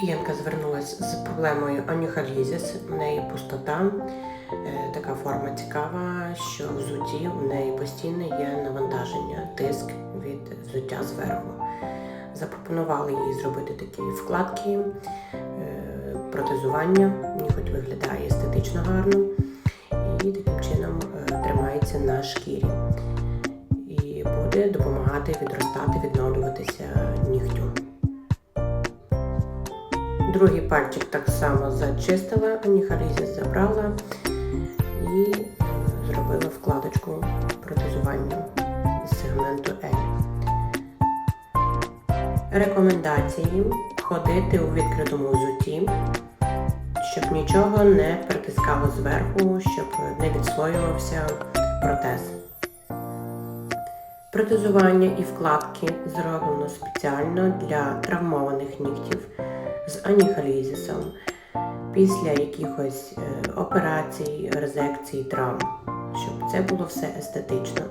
Клієнтка звернулася з проблемою аніхалізіс, у неї пустота, е, така форма цікава, що в взутті в неї постійно є навантаження, тиск від взуття зверху. Запропонували їй зробити такі вкладки, е, протезування, ніготь виглядає естетично гарно і таким чином е, тримається на шкірі. І буде допомагати відростати, відновлюватися Другий пальчик так само зачистила, аніхалізіс забрала і е, зробила вкладочку протезування з сегменту L. Рекомендації ходити у відкритому взутті, щоб нічого не притискало зверху, щоб не відслоювався протез. Протезування і вкладки зроблено спеціально для травмованих нігтів з аніхалізисом після якихось е, операцій, резекцій, травм, щоб це було все естетично.